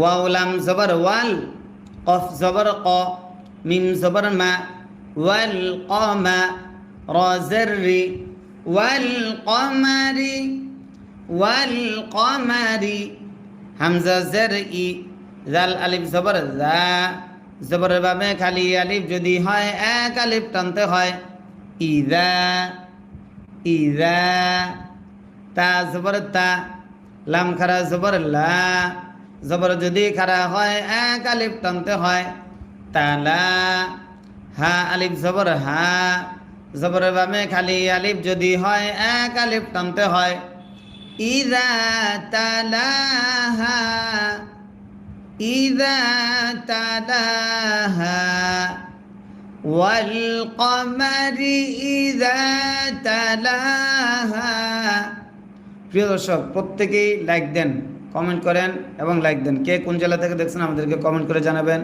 ওয়াউলাম জবর ওয়াল, কফ জবর ক, মিম জবর মা, ওয়াল কমা, রজরি ওয়াল কমারি ওয়াল কমারি, হামজা জের ই, জাল আলিফ জবর জা, জবরের বাবে খালি আলিফ যদি হয়, এক আলিফ টানতে হয়, ইদা ইদা, তা জবর তা, লাম খারা জবর লা জবর যদি খারা হয় এক আলিফ টানতে হয় তালা হা আলিফ জবর হা জবরের বামে খালি আলিফ যদি হয় এক আলিফ টানতে হয় ইদা তালাহা ইদা তালাহা والقمر إذا تلاها প্রিয় দর্শক প্রত্যেকেই লাইক দেন কমেন্ট করেন এবং লাইক দেন। কে কোন জেলা থেকে দেখছেন আমাদেরকে কমেন্ট করে জানাবেন।